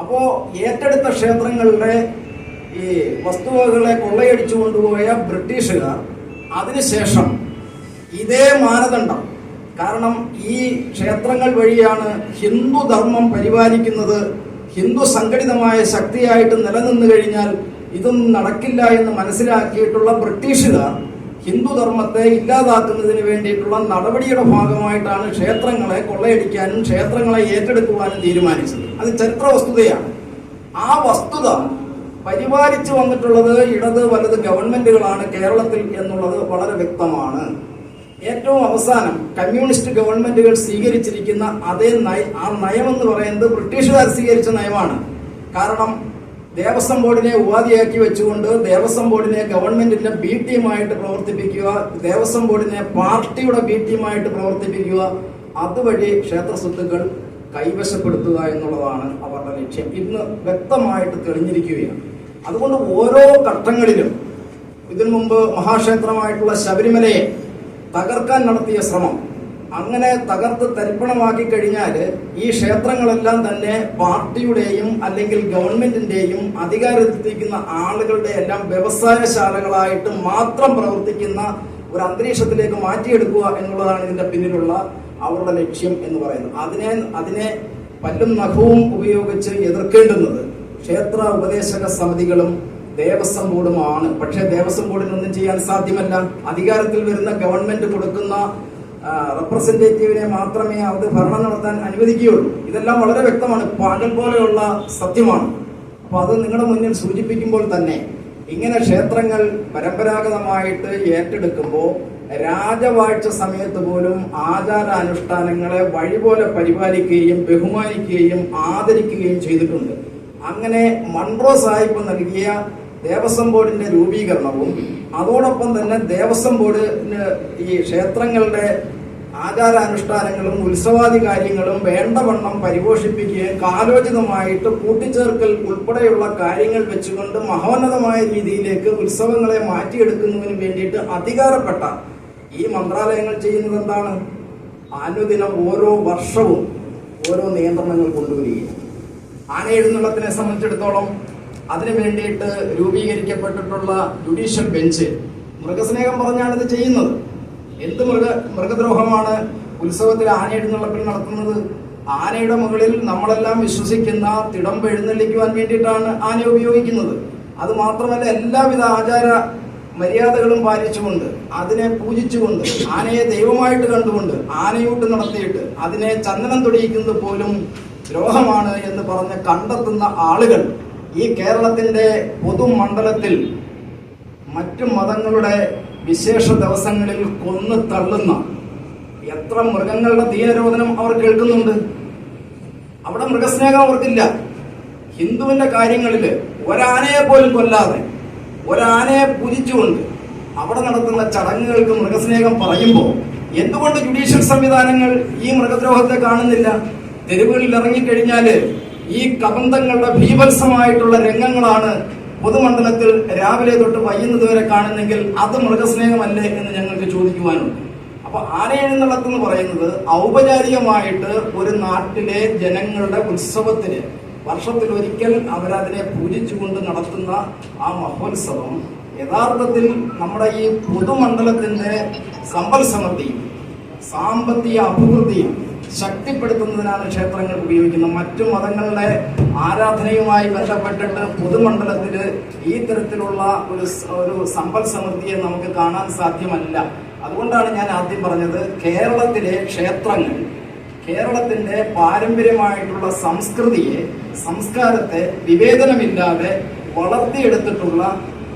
അപ്പോ ഏറ്റെടുത്ത ക്ഷേത്രങ്ങളുടെ ഈ വസ്തുവകകളെ കൊള്ളയടിച്ചു കൊണ്ടുപോയ ബ്രിട്ടീഷുകാർ അതിനുശേഷം ഇതേ മാനദണ്ഡം. കാരണം ഈ ക്ഷേത്രങ്ങൾ വഴിയാണ് ഹിന്ദു ധർമ്മം പരിപാലിക്കുന്നത്. ഹിന്ദു സംഘടിതമായ ശക്തിയായിട്ട് നിലനിന്നു കഴിഞ്ഞാൽ ഇതൊന്നും നടക്കില്ല എന്ന് മനസ്സിലാക്കിയിട്ടുള്ള ബ്രിട്ടീഷുകാർ ഹിന്ദു ധർമ്മത്തെ ഇല്ലാതാക്കുന്നതിന് വേണ്ടിയിട്ടുള്ള നടപടിയുടെ ഭാഗമായിട്ടാണ് ക്ഷേത്രങ്ങളെ കൊള്ളയടിക്കാനും ക്ഷേത്രങ്ങളെ ഏറ്റെടുക്കുവാനും തീരുമാനിച്ചത്. അത് ചരിത്ര വസ്തുതയാണ് ആ വസ്തുത പരിപാലിച്ചു വന്നിട്ടുള്ളത് ഇടത് വലത് ഗവൺമെന്റുകളാണ് കേരളത്തിൽ എന്നുള്ളത് വളരെ വ്യക്തമാണ്. ഏറ്റവും അവസാനം കമ്മ്യൂണിസ്റ്റ് ഗവൺമെന്റുകൾ സ്വീകരിച്ചിരിക്കുന്ന അതേ നയ ആ നയമെന്ന് പറയുന്നത് ബ്രിട്ടീഷുകാർ സ്വീകരിച്ച നയമാണ്. കാരണം ദേവസ്വം ബോർഡിനെ ഉപാധിയാക്കി വെച്ചുകൊണ്ട് ദേവസ്വം ബോർഡിനെ ഗവൺമെന്റിന്റെ ബി ടീമായിട്ട് പ്രവർത്തിപ്പിക്കുക ദേവസ്വം ബോർഡിനെ പാർട്ടിയുടെ ബി ടീമായിട്ട് പ്രവർത്തിപ്പിക്കുക അതുവഴി ക്ഷേത്ര സ്വത്തുക്കൾ കൈവശപ്പെടുത്തുക എന്നുള്ളതാണ് അവരുടെ ലക്ഷ്യം. ഇന്ന് വ്യക്തമായിട്ട് തെളിഞ്ഞിരിക്കുകയാണ്. അതുകൊണ്ട് ഓരോ ഘട്ടങ്ങളിലും ഇതിനു മുമ്പ് മഹാക്ഷേത്രമായിട്ടുള്ള ശബരിമലയെ തകർക്കാൻ നടത്തിയ ശ്രമം അങ്ങനെ തകർത്ത് തരിപ്പണമാക്കി കഴിഞ്ഞാൽ ഈ ക്ഷേത്രങ്ങളെല്ലാം തന്നെ പാർട്ടിയുടെയും അല്ലെങ്കിൽ ഗവൺമെന്റിന്റെയും അധികാരത്തിലിരിക്കുന്ന ആളുകളുടെ എല്ലാം വ്യവസായശാലകളായിട്ട് മാത്രം പ്രവർത്തിക്കുന്ന ഒരു അന്തരീക്ഷത്തിലേക്ക് മാറ്റിയെടുക്കുക എന്നുള്ളതാണ് ഇതിന്റെ പിന്നിലുള്ള അവരുടെ ലക്ഷ്യം എന്ന് പറയുന്നത്. അതിനെ അതിനെ പല്ലും നഖവും ഉപയോഗിച്ച് എതിർക്കേണ്ടുന്നത് ക്ഷേത്ര ഉപദേശക സമിതികളും ദേവസ്വം ബോർഡുമാണ്. പക്ഷേ ദേവസ്വം ബോർഡിനൊന്നും ചെയ്യാൻ സാധ്യമല്ല. അധികാരത്തിൽ വരുന്ന ഗവൺമെന്റ് കൊടുക്കുന്ന റെപ്രസെന്റേറ്റീവിനെ മാത്രമേ അത് ഭരണം നടത്താൻ അനുവദിക്കുകയുള്ളൂ. ഇതെല്ലാം വളരെ വ്യക്തമാണ്. പകൽ പോലെയുള്ള സത്യമാണ്. അപ്പൊ അത് നിങ്ങളുടെ മുന്നിൽ സൂചിപ്പിക്കുമ്പോൾ തന്നെ ഇങ്ങനെ ക്ഷേത്രങ്ങൾ പരമ്പരാഗതമായിട്ട് ഏറ്റെടുക്കുമ്പോൾ രാജവാഴ്ച സമയത്ത് പോലും ആചാര അനുഷ്ഠാനങ്ങളെ വഴിപോലെ പരിപാലിക്കുകയും ബഹുമാനിക്കുകയും ആദരിക്കുകയും ചെയ്തിട്ടുണ്ട്. അങ്ങനെ മൺറോ സാഹിബ് നൽകിയ ദേവസ്വം ബോർഡിന്റെ രൂപീകരണവും അതോടൊപ്പം തന്നെ ദേവസ്വം ബോർഡിന് ഈ ക്ഷേത്രങ്ങളുടെ ആചാരാനുഷ്ഠാനങ്ങളും ഉത്സവാദി കാര്യങ്ങളും വേണ്ടവണ്ണം പരിപോഷിപ്പിക്കുകയും കാലോചിതമായിട്ട് കൂട്ടിച്ചേർക്കൽ ഉൾപ്പെടെയുള്ള കാര്യങ്ങൾ വെച്ചുകൊണ്ട് മഹോന്നതമായ രീതിയിലേക്ക് ഉത്സവങ്ങളെ മാറ്റിയെടുക്കുന്നതിന് വേണ്ടിയിട്ട് അധികാരപ്പെട്ട ഈ മന്ത്രാലയങ്ങൾ ചെയ്യുന്നത് എന്താണ്? അനുദിനം ഓരോ വർഷവും ഓരോ നിയന്ത്രണങ്ങൾ കൊണ്ടുവരികയും ആന എഴുന്നള്ളത്തിനെ സംബന്ധിച്ചിടത്തോളം അതിനു വേണ്ടിയിട്ട് രൂപീകരിക്കപ്പെട്ടിട്ടുള്ള ജുഡീഷ്യൽ ബെഞ്ച് മൃഗസ്നേഹം പറഞ്ഞാണ് ഇത് ചെയ്യുന്നത്. എന്ത് മൃഗ മൃഗദ്രോഹമാണ് ഉത്സവത്തിൽ ആനയുടെ നിളപ്പിൽ നടത്തുന്നത്? ആനയുടെ മുകളിൽ നമ്മളെല്ലാം വിശ്വസിക്കുന്ന തിടമ്പ് എഴുന്നള്ളിക്കുവാൻ വേണ്ടിയിട്ടാണ് ആന ഉപയോഗിക്കുന്നത്. അത് മാത്രമല്ല എല്ലാവിധ ആചാര മര്യാദകളും പാലിച്ചുകൊണ്ട് അതിനെ പൂജിച്ചുകൊണ്ട് ആനയെ ദൈവമായിട്ട് കണ്ടുകൊണ്ട് ആനയൂട്ട് നടത്തിയിട്ട് അതിനെ ചന്ദനം തൊടിയിക്കുന്നത് പോലും ദ്രോഹമാണ് എന്ന് പറഞ്ഞ് കണ്ടെത്തുന്ന ആളുകൾ ഈ കേരളത്തിന്റെ പൊതുമണ്ഡലത്തിൽ മറ്റു മതങ്ങളുടെ വിശേഷ ദിവസങ്ങളിൽ കൊന്നു തള്ളുന്ന എത്ര മൃഗങ്ങളുടെ ദീനരോധനം അവർ കേൾക്കുന്നുണ്ട്? അവിടെ മൃഗസ്നേഹം അവർക്കില്ല. ഹിന്ദുവിന്റെ കാര്യങ്ങളിൽ ഒരാനയെ പോലും കൊല്ലാതെ ഒരാനയെ പൂജിച്ചുകൊണ്ട് അവിടെ നടത്തുന്ന ചടങ്ങുകൾക്ക് മൃഗസ്നേഹം പറയുമ്പോൾ എന്തുകൊണ്ട് ജുഡീഷ്യൽ സംവിധാനങ്ങൾ ഈ മൃഗദ്രോഹത്തെ കാണുന്നില്ല? തെരുവുകളിൽ ഇറങ്ങിക്കഴിഞ്ഞാൽ ഈ കബന്ധങ്ങളുടെ ഭീഭത്സമായിട്ടുള്ള രംഗങ്ങളാണ് പൊതുമണ്ഡലത്തിൽ രാവിലെ തൊട്ട് വൈകുന്നത് വരെ കാണുന്നെങ്കിൽ അത് മൃഗസ്നേഹമല്ലേ എന്ന് ഞങ്ങൾക്ക് ചോദിക്കുവാനുണ്ട്. അപ്പൊ ആനയെഴുന്നള്ളത്ത് എന്ന് പറയുന്നത് ഔപചാരികമായിട്ട് ഒരു നാട്ടിലെ ജനങ്ങളുടെ ഉത്സവത്തിന് വർഷത്തിൽ ഒരിക്കൽ അവരതിനെ പൂജിച്ചുകൊണ്ട് നടത്തുന്ന ആ മഹോത്സവം യഥാർത്ഥത്തിൽ നമ്മുടെ ഈ പൊതുമണ്ഡലത്തിന്റെ സമ്പൽ സമൃദ്ധിയും സാമ്പത്തിക അഭിവൃദ്ധിയും ശക്തിപ്പെടുത്തുന്നതിനാണ് ക്ഷേത്രങ്ങൾ ഉപയോഗിക്കുന്നത്. മറ്റു മതങ്ങളുടെ ആരാധനയുമായി ബന്ധപ്പെട്ടിട്ട് പൊതുമണ്ഡലത്തിൽ ഈ തരത്തിലുള്ള ഒരു ഒരു സമ്പൽ സമൃദ്ധിയെ നമുക്ക് കാണാൻ സാധ്യമല്ല. അതുകൊണ്ടാണ് ഞാൻ ആദ്യം പറഞ്ഞത് കേരളത്തിലെ ക്ഷേത്രങ്ങൾ കേരളത്തിന്റെ പാരമ്പര്യമായിട്ടുള്ള സംസ്കൃതിയെ സംസ്കാരത്തെ വിവേചനമില്ലാതെ വളർത്തിയെടുത്തിട്ടുള്ള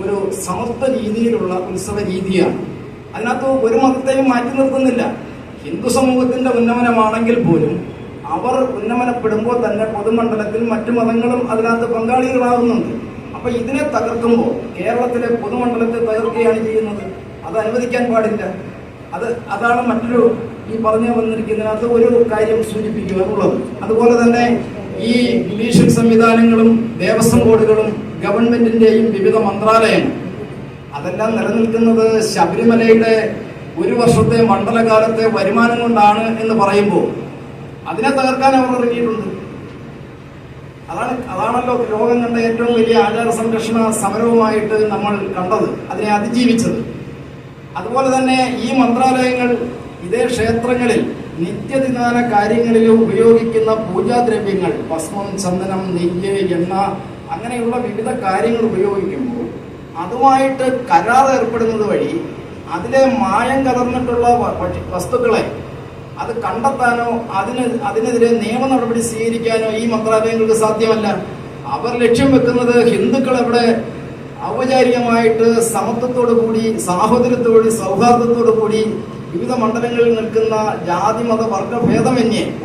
ഒരു സമസ്ത രീതിയിലുള്ള ഉത്സവ രീതിയാണ്. അതിനകത്ത് ഒരു മതത്തെയും മാറ്റി നിർത്തുന്നില്ല. ഹിന്ദു സമൂഹത്തിന്റെ ഉന്നമനമാണെങ്കിൽ പോലും അവർ ഉന്നമനപ്പെടുമ്പോൾ തന്നെ പൊതുമണ്ഡലത്തിൽ മറ്റു മതങ്ങളും അതിനകത്ത് പങ്കാളികളാകുന്നുണ്ട്. അപ്പൊ ഇതിനെ തകർക്കുമ്പോൾ കേരളത്തിലെ പൊതുമണ്ഡലത്തെ തകർക്കുകയാണ് ചെയ്യുന്നത്. അത് അനുവദിക്കാൻ പാടില്ല. അത് അതാണ് മറ്റൊരു ഈ പറഞ്ഞു വന്നിരിക്കുന്നതിനകത്ത് ഒരു കാര്യം സൂചിപ്പിക്കുവാനുള്ളത്. അതുപോലെ തന്നെ ഈ ജുഡീഷ്യൽ സംവിധാനങ്ങളും ദേവസ്വം ബോർഡുകളും ഗവൺമെന്റിന്റെയും വിവിധ മന്ത്രാലയങ്ങൾ അതെല്ലാം നിലനിൽക്കുന്നത് ശബരിമലയുടെ ഒരു വർഷത്തെ മണ്ഡലകാലത്തെ വരുമാനം കൊണ്ടാണ് എന്ന് പറയുമ്പോൾ അതിനെ തകർക്കാൻ അവർ ഇറങ്ങിയിട്ടുണ്ട്. അതാണ് അതാണല്ലോ ലോകം കണ്ട ഏറ്റവും വലിയ ആചാര സംരക്ഷണ സമരവുമായിട്ട് നമ്മൾ കണ്ടത് അതിനെ അതിജീവിച്ചത്. അതുപോലെ തന്നെ ഈ മന്ത്രാലയങ്ങൾ ഇതേ ക്ഷേത്രങ്ങളിൽ നിത്യദിനാന കാര്യങ്ങളിൽ ഉപയോഗിക്കുന്ന പൂജാദ്രവ്യങ്ങൾ ഭസ്മം ചന്ദനം നെയ്യ് എണ്ണ അങ്ങനെയുള്ള വിവിധ കാര്യങ്ങൾ ഉപയോഗിക്കുമ്പോൾ അതുമായിട്ട് കരാർ ഏർപ്പെടുന്നത് വഴി അതിലെ മായം കലർന്നിട്ടുള്ള വസ്തുക്കളെ അത് കണ്ടെത്താനോ അതിന് അതിനെതിരെ നിയമ നടപടി സ്വീകരിക്കാനോ ഈ മന്ത്രാലയങ്ങൾക്ക് സാധ്യമല്ല. അവർ ലക്ഷ്യം വെക്കുന്നത് ഹിന്ദുക്കൾ അവിടെ ഔപചാരികമായിട്ട് സമത്വത്തോടു കൂടി സാഹോദര്യത്തോടു സൗഹാർദ്ദത്തോടു കൂടി വിവിധ മണ്ഡലങ്ങളിൽ നിൽക്കുന്ന ജാതി മത വർഗ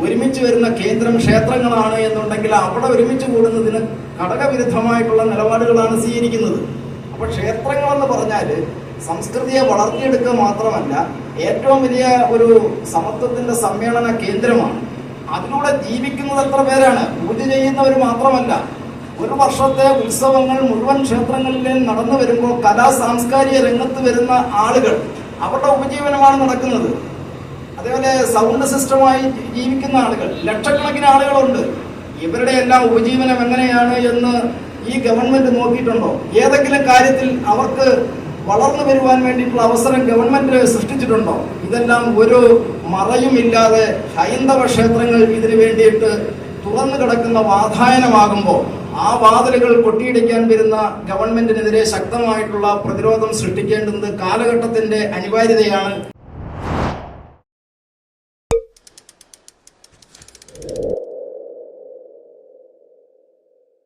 ഒരുമിച്ച് വരുന്ന കേന്ദ്രം ക്ഷേത്രങ്ങളാണ് എന്നുണ്ടെങ്കിൽ അവിടെ ഒരുമിച്ച് കൂടുന്നതിന് ഘടകവിരുദ്ധമായിട്ടുള്ള നിലപാടുകളാണ് സ്വീകരിക്കുന്നത്. അപ്പോൾ ക്ഷേത്രങ്ങളെന്ന് പറഞ്ഞാൽ സംസ്കൃതിയെ വളർത്തിയെടുക്കുക മാത്രമല്ല ഏറ്റവും വലിയ ഒരു സമത്വത്തിന്റെ സമ്മേളന കേന്ദ്രമാണ്. അതിലൂടെ ജീവിക്കുന്നത് എത്ര പേരാണ്? പൂജ ചെയ്യുന്നവർ മാത്രമല്ല. ഒരു വർഷത്തെ ഉത്സവങ്ങൾ മുഴുവൻ ക്ഷേത്രങ്ങളിൽ നടന്നു വരുമ്പോൾ കലാ സാംസ്കാരിക രംഗത്ത് വരുന്ന ആളുകൾ അവരുടെ ഉപജീവനമാണ് നടക്കുന്നത്. അതേപോലെ സൗണ്ട് സിസ്റ്റമായി ജീവിക്കുന്ന ആളുകൾ ലക്ഷക്കണക്കിന് ആളുകളുണ്ട്. ഇവരുടെ എല്ലാം ഉപജീവനം എങ്ങനെയാണ് എന്ന് ഈ ഗവൺമെന്റ് നോക്കിയിട്ടുണ്ടോ? ഏതെങ്കിലും കാര്യത്തിൽ അവർക്ക് വളർന്നു വരുവാൻ വേണ്ടിയിട്ടുള്ള അവസരം ഗവൺമെന്റ് സൃഷ്ടിച്ചിട്ടുണ്ടോ? ഇതെല്ലാം ഒരു മറയുമില്ലാതെ ഹൈന്ദവ ക്ഷേത്രങ്ങൾ ഇതിനു വേണ്ടിയിട്ട് തുറന്നു കിടക്കുന്ന വാതായനമാകുമ്പോൾ ആ വാതിലുകൾ കൊട്ടിയിടിക്കാൻ വരുന്ന ഗവൺമെന്റിനെതിരെ ശക്തമായിട്ടുള്ള പ്രതിരോധം സൃഷ്ടിക്കേണ്ടത് കാലഘട്ടത്തിന്റെ അനിവാര്യതയാണ്